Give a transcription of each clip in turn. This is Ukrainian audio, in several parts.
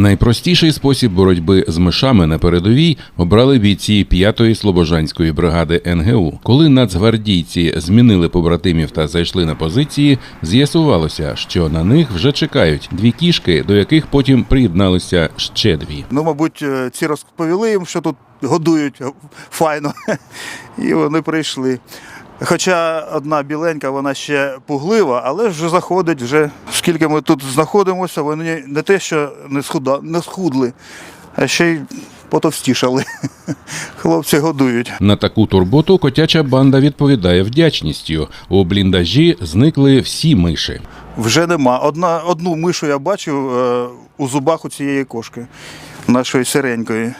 Найпростіший спосіб боротьби з мишами на передовій обрали бійці 5-ї слобожанської бригади НГУ. Коли нацгвардійці змінили побратимів та зайшли на позиції, з'ясувалося, що на них вже чекають дві кішки, до яких потім приєдналися ще дві. Ну, мабуть, е, ці розповіли їм, що тут годують файно, і вони прийшли. Хоча одна біленька, вона ще пуглива, але вже заходить, вже скільки ми тут знаходимося, вони не те, що не, схуда, не схудли, а ще й потовстішали. Хлопці годують. На таку турботу котяча банда відповідає вдячністю. У бліндажі зникли всі миші. Вже нема. Одна, одну мишу я бачив е, у зубах у цієї кошки, нашої сиренької.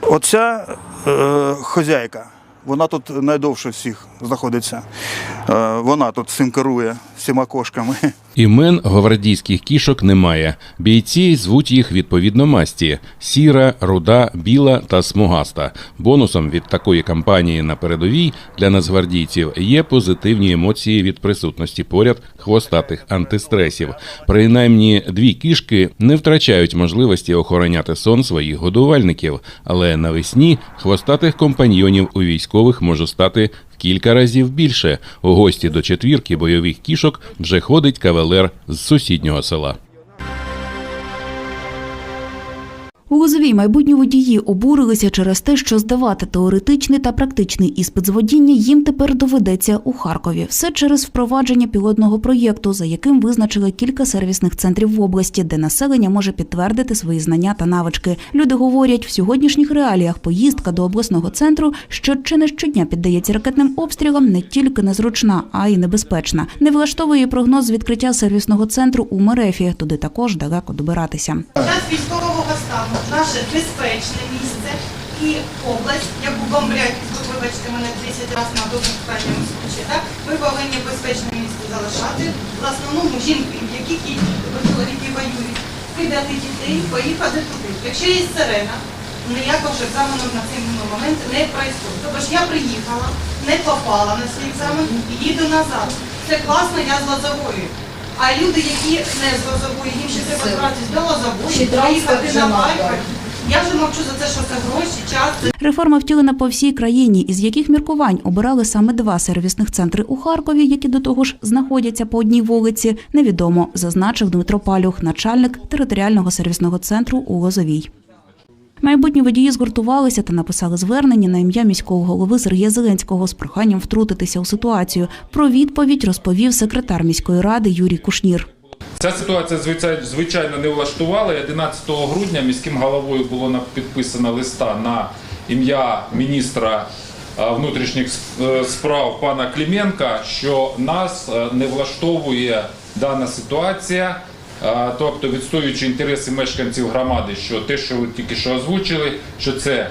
Оця е, хозяйка, вона тут найдовше всіх знаходиться. Е, вона тут цим керує всіма кошками. Імен гвардійських кішок немає. Бійці звуть їх відповідно масті: сіра, руда, біла та смугаста. Бонусом від такої кампанії на передовій для нацгвардійців є позитивні емоції від присутності поряд хвостатих антистресів. Принаймні, дві кішки не втрачають можливості охороняти сон своїх годувальників, але навесні хвостатих компаньйонів у військових може стати кілька разів більше. У гості до четвірки бойових кішок вже ходить кавалер з сусіднього села. У Лозовій майбутні водії обурилися через те, що здавати теоретичний та практичний іспит з водіння їм тепер доведеться у Харкові. Все через впровадження пілотного проєкту, за яким визначили кілька сервісних центрів в області, де населення може підтвердити свої знання та навички. Люди говорять, в сьогоднішніх реаліях поїздка до обласного центру, що чи не щодня піддається ракетним обстрілам, не тільки незручна, а й небезпечна. Не влаштовує прогноз відкриття сервісного центру у Мерефі. Туди також далеко добиратися. час військового стану наше безпечне місце і область, яку бомблять, ви вибачте мене 10 разів на добу в крайньому случаї, так? Ми повинні в безпечному місці залишати, в основному жінки, в яких є чоловіки воюють, кидати дітей, поїхати туди. Якщо є сирена, ніякого ж екзамену на цей момент не відбувається. Тобто ж я приїхала, не попала на свій екзамен і їду назад. Це класно, я з Лозової. А люди, які не з Лозової, їм ще треба збиратись до Лозової, приїхати на Байкаль. Я вже мовчу за те, що це гроші, час, Реформа втілена по всій країні, із яких міркувань обирали саме два сервісних центри у Харкові, які до того ж знаходяться по одній вулиці. Невідомо, зазначив Дмитро Палюх, начальник територіального сервісного центру у Лозовій. Майбутні водії згуртувалися та написали звернення на ім'я міського голови Сергія Зеленського з проханням втрутитися у ситуацію. Про відповідь розповів секретар міської ради Юрій Кушнір. Ця ситуація звичайно не влаштувала. 11 грудня міським головою було підписано листа на ім'я міністра внутрішніх е, справ пана Кліменка, що нас е, не влаштовує дана ситуація. Тобто, відстоюючи інтереси мешканців громади, що те, що ви тільки що озвучили, що це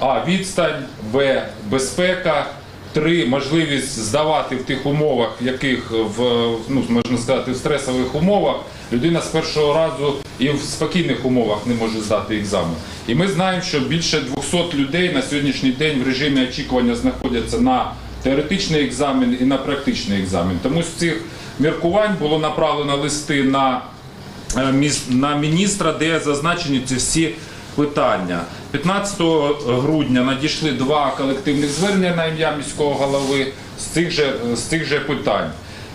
а відстань, б безпека, три можливість здавати в тих умовах, в яких в ну можна сказати в стресових умовах людина з першого разу і в спокійних умовах не може здати екзамен. І ми знаємо, що більше 200 людей на сьогоднішній день в режимі очікування знаходяться на теоретичний екзамен і на практичний екзамен. Тому з цих міркувань було направлено листи на на міністра, де зазначені ці всі питання. 15 грудня надійшли два колективних звернення на ім'я міського голови з цих же, з цих же питань.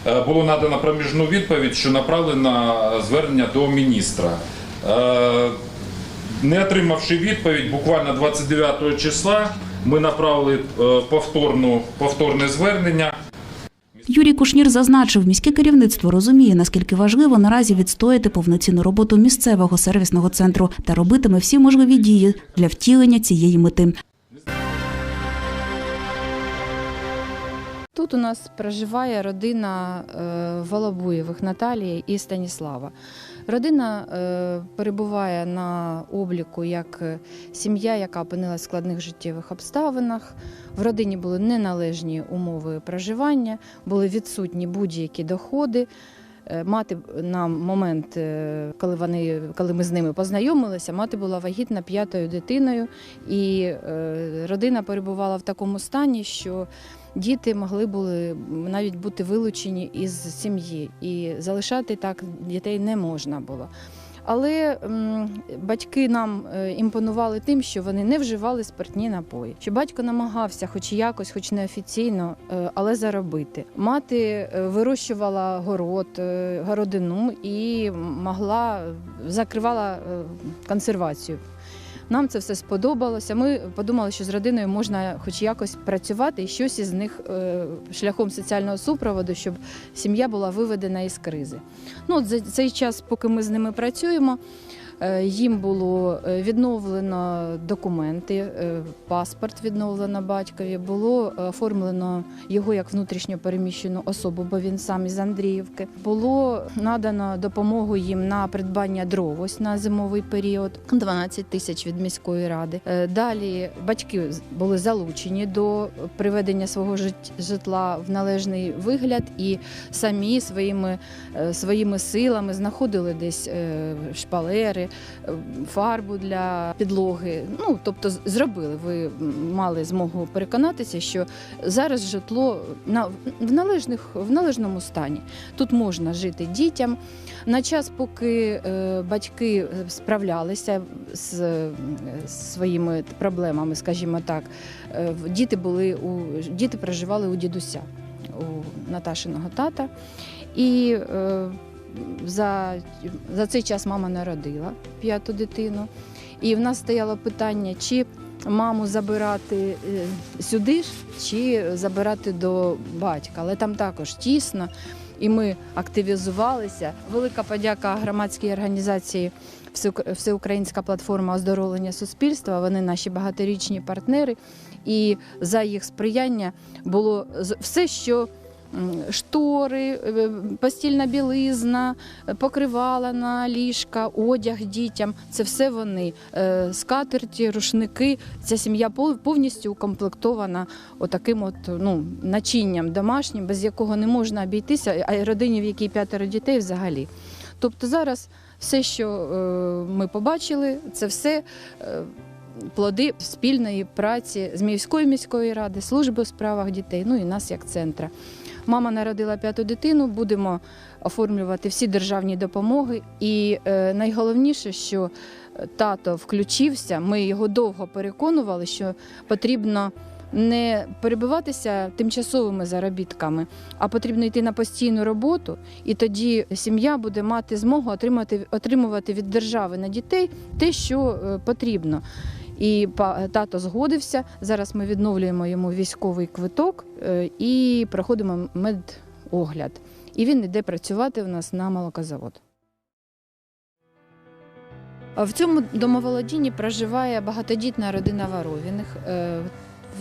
Е, Було надано проміжну відповідь, що направлено звернення до міністра. Е, Не отримавши відповідь, буквально 29 числа ми направили е, повторну, повторне звернення. Юрій Кушнір зазначив, міське керівництво розуміє, наскільки важливо наразі відстояти повноцінну роботу місцевого сервісного центру та робитиме всі можливі дії для втілення цієї мети. Тут у нас проживає родина е, Волобуєвих Наталії і Станіслава. Родина е, перебуває на обліку як е, сім'я, яка опинилась в складних життєвих обставинах. В родині були неналежні умови проживання, були відсутні будь-які доходи. Е, Мати на момент, коли вони, коли ми з ними познайомилися, мати була вагітна п'ятою дитиною, і родина перебувала в такому стані, що діти могли були навіть бути вилучені із сім'ї, і залишати так дітей не можна було. Але м, батьки нам е, імпонували тим, що вони не вживали спиртні напої. Що батько намагався, хоч якось, хоч неофіційно, е, але заробити. Мати е, вирощувала город, городину і могла закривала консервацію. Нам це все сподобалося. Ми подумали, що з родиною можна хоч якось працювати і щось із них е, шляхом соціального супроводу, щоб сім'я була виведена із кризи. Ну, от за цей час, поки ми з ними працюємо, їм було е, відновлено документи, е, паспорт відновлено батькові, було е, оформлено його як внутрішньо переміщену особу, бо він сам із Андріївки. Було надано допомогу їм на придбання дров ось на зимовий період 12 тисяч від міської ради. Е, Далі батьки були залучені до приведення свого жит- житла в належний вигляд і самі своїми, е, своїми силами знаходили десь е, шпалери, е, фарбу для підлоги. Ну тобто зробили. Ви мали змогу переконатися, що зараз житло на в належних в належному стані. Тут можна жити дітям. На час, поки е, батьки справлялися з е, своїми проблемами, скажімо так, е, діти були у діти проживали у дідуся у Наташиного тата. І е, за, за цей час мама народила п'яту дитину. І в нас стояло питання, чи маму забирати е, сюди чи забирати до батька. Але там також тісно, і ми активізувалися. Велика подяка громадській організації Всеукраїнська платформа оздоровлення суспільства. Вони наші багаторічні партнери. І за їх сприяння було все, що штори, е, постільна білизна, е, покривала на ліжка, одяг дітям. Це все вони. Е, Скатерті, рушники. Ця сім'я пов- повністю укомплектована отаким от, ну, начинням домашнім, без якого не можна обійтися, а родині, в якій п'ятеро дітей взагалі. Тобто зараз все, що ми побачили, це все. Плоди спільної праці Зміївської міської ради, служби у справах дітей, ну і нас як центра. Мама народила п'яту дитину, будемо оформлювати всі державні допомоги. І е, найголовніше, що тато включився, ми його довго переконували, що потрібно не перебиватися тимчасовими заробітками, а потрібно йти на постійну роботу, і тоді сім'я буде мати змогу отримати, отримувати від держави на дітей те, що е, потрібно. І тато згодився. Зараз ми відновлюємо йому військовий квиток е, і проходимо медогляд. І він йде працювати у нас на молокозавод. В цьому домоволодінні проживає багатодітна родина Воровіних. Е,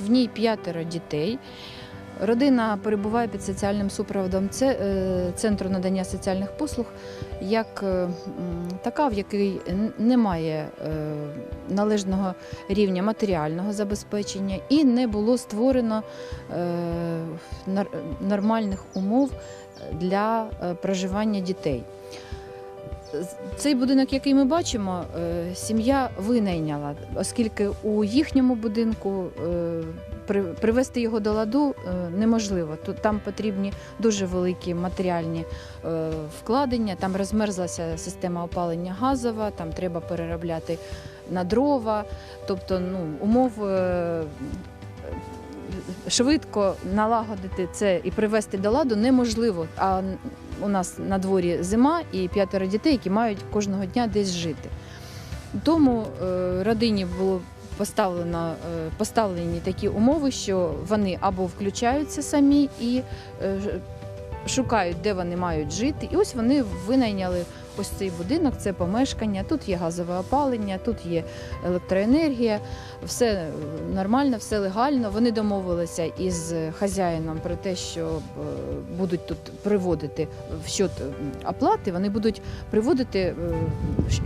В ній п'ятеро дітей. Родина перебуває під соціальним супроводом е, центру надання соціальних послуг, як е, така, в якій немає е, належного рівня матеріального забезпечення і не було створено нормальних умов для проживання дітей. Цей будинок, який ми бачимо, е, сім'я винайняла, оскільки у їхньому будинку е, привести його до ладу е, неможливо. Тут там потрібні дуже великі матеріальні вкладення. Там розмерзлася система опалення газова, там треба переробляти на дрова. Тобто, ну умов. Швидко налагодити це і привести до ладу неможливо. А у нас на дворі зима і п'ятеро дітей, які мають кожного дня десь жити. Тому е, родині було поставлено, е, поставлені такі умови, що вони або включаються самі і е, шукають, де вони мають жити. І ось вони винайняли ось цей будинок, це помешкання. Тут є газове опалення, тут є електроенергія, все нормально, все легально. Вони домовилися із хазяїном про те, що е, будуть тут приводити в щот е, оплати, вони будуть приводити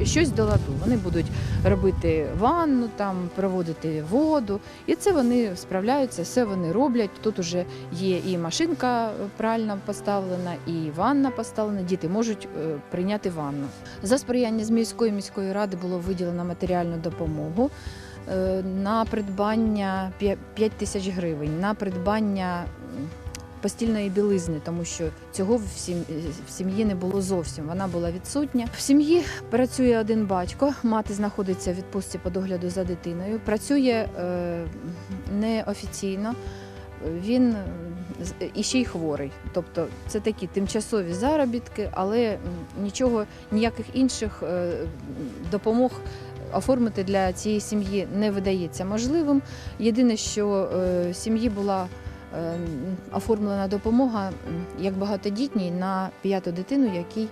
е, щось до ладу. Вони будуть робити ванну, там проводити воду, і це вони справляються, все вони роблять. Тут уже є і машинка пральна поставлена, і ванна поставлена. Діти можуть прийняти ванну. За сприяння Зміївської міської міської ради було виділено матеріальну допомогу. е, На придбання 5 тисяч гривень, на придбання постільної білизни, тому що цього в сім'ї не було зовсім. Вона була відсутня. В сім'ї працює один батько, мати знаходиться в відпустці по догляду за дитиною. Працює е, неофіційно. Він з- і ще й хворий. Тобто це такі тимчасові заробітки, але нічого, ніяких інших е, допомог оформити для цієї сім'ї не видається можливим. Єдине, що е, сім'ї була е, оформлена допомога як багатодітній на п'яту дитину, якій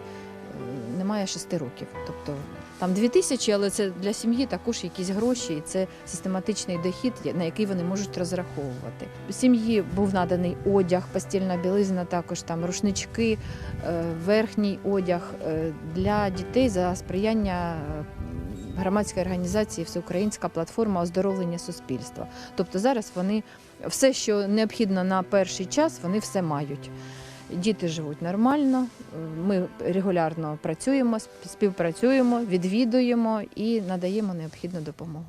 немає шести років. Тобто там дві тисячі, але це для сім'ї також якісь гроші, і це систематичний дохід, на який вони можуть розраховувати. Сім'ї був наданий одяг, постільна білизна, також там рушнички, е, верхній одяг е, для дітей за сприяння е, громадської організації Всеукраїнська платформа оздоровлення суспільства. Тобто зараз вони все, що необхідно на перший час, вони все мають. Діти живуть нормально, ми регулярно працюємо, сп- співпрацюємо, відвідуємо і надаємо необхідну допомогу.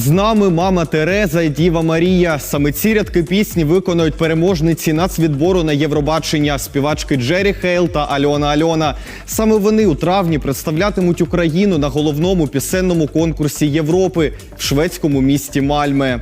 З нами мама Тереза і Діва Марія. Саме ці рядки пісні виконують переможниці нацвідбору на Євробачення співачки Джері Хейл та Альона Альона. Саме вони у травні представлятимуть Україну на головному пісенному конкурсі Європи в шведському місті Мальме.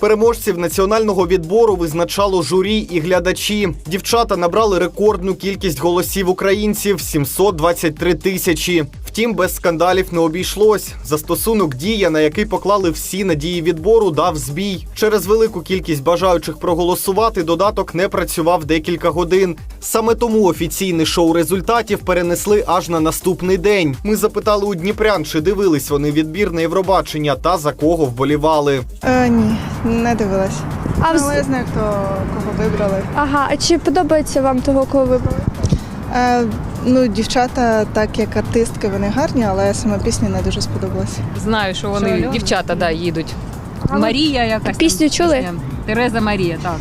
Переможців національного відбору визначало журі і глядачі. Дівчата набрали рекордну кількість голосів українців 723 тисячі. Втім, без скандалів не обійшлось. Застосунок дія, на який поклали всі надії відбору, дав збій. Через велику кількість бажаючих проголосувати додаток не працював декілька годин. Саме тому офіційне шоу результатів перенесли аж на наступний день. Ми запитали у дніпрян, чи дивились вони відбір на Євробачення та за кого вболівали. Е, ні, не дивилась. А Але вз... я знаю, хто кого вибрали. Ага, а чи подобається вам того, кого вибрали? Е, ну, дівчата, так як артистки, вони гарні, але сама пісня не дуже сподобалася. Знаю, що вони Що, дівчата да, їдуть. Марія якась. Пісню там чули? пісня. Тереза Марія, так.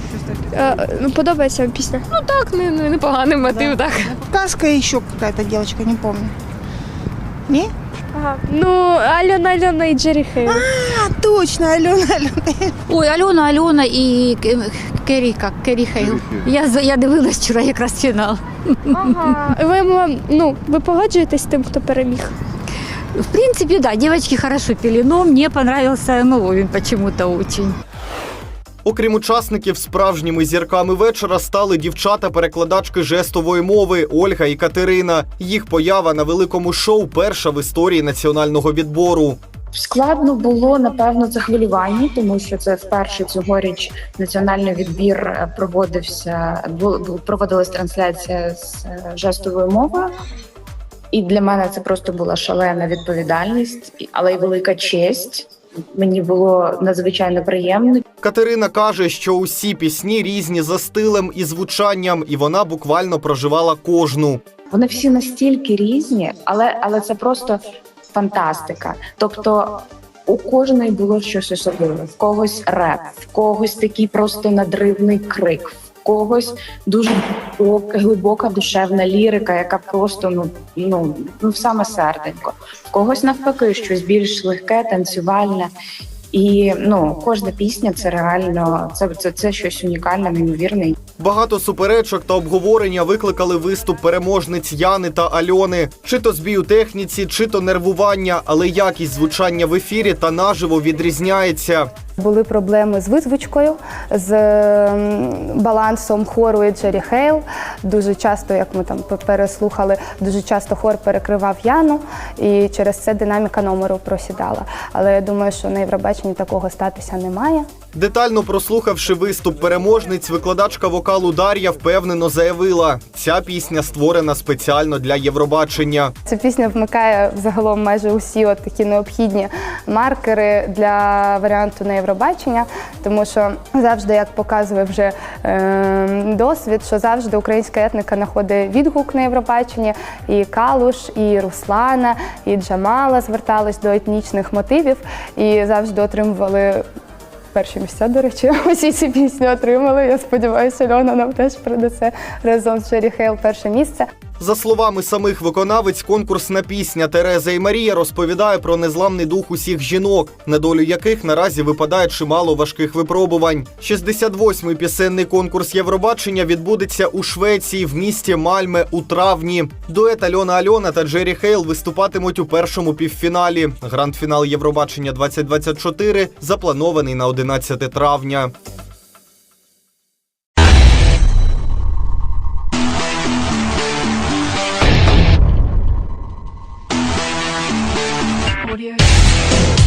Е, ну, подобається пісня? Ну так, не, не, непоганий мотив, так. Казка і еще какая-то девочка, не помню. Не? Ага. Ну, Альона Альона і Джері Хейл. А, точно, Алена, Алена. Ой, Альона, Альона і К- Керрі, Хейл. Я, за- я дивилась вчора якраз фінал. Ага. Ви, ну, ви погоджуєтесь з тим, хто переміг? В принципе, да, девочки хорошо пели, но мне понравился Меловин почему-то очень. Окрім учасників, справжніми зірками вечора стали дівчата-перекладачки жестової мови Ольга і Катерина. Їх поява на великому шоу перша в історії національного відбору. Складно було напевно це хвилювання, тому що це вперше цьогоріч національний відбір е, проводився. проводилась трансляція з е, жестовою мовою. І для мене це просто була шалена відповідальність, але й велика честь. Мені було надзвичайно приємно. Катерина каже, що усі пісні різні за стилем і звучанням, і вона буквально проживала кожну. Вони всі настільки різні, але, але це просто фантастика. Тобто у кожної було щось особливе. В когось реп, в когось такий просто надривний крик, в когось дуже глибока, душевна лірика, яка просто ну, ну, ну саме серденько. В когось навпаки щось більш легке, танцювальне. І ну, кожна пісня це реально це, це, це щось унікальне, неймовірне. Багато суперечок та обговорення викликали виступ переможниць Яни та Альони. Чи то збій у чи то нервування, але якість звучання в ефірі та наживо відрізняється. Були проблеми з визвучкою, з ем, балансом хору і Джері Хейл. Дуже часто, як ми там переслухали, дуже часто хор перекривав Яну, і через це динаміка номеру просідала. Але я думаю, що на Євробаченні такого статися не має. Детально прослухавши виступ переможниць, викладачка вокалу Дар'я впевнено заявила: ця пісня створена спеціально для Євробачення. Ця пісня вмикає загалом майже усі от такі необхідні маркери для варіанту на Євробачення, тому що завжди, як показує вже е, досвід, що завжди українська етника знаходить відгук на Євробаченні. І Калуш, і Руслана, і Джамала звертались до етнічних мотивів і завжди отримували. Перші місця, до речі, усі ці пісні отримали. Я сподіваюся, Льона нам теж придасе разом з Джері Хейл перше місце. За словами самих виконавиць, конкурсна пісня Тереза і Марія розповідає про незламний дух усіх жінок, на долю яких наразі випадає чимало важких випробувань. 68-й пісенний конкурс Євробачення відбудеться у Швеції в місті Мальме у травні. Дует Альона Альона та Джері Хейл виступатимуть у першому півфіналі. Гранд-фінал Євробачення 2024 запланований на 11 травня. Audio.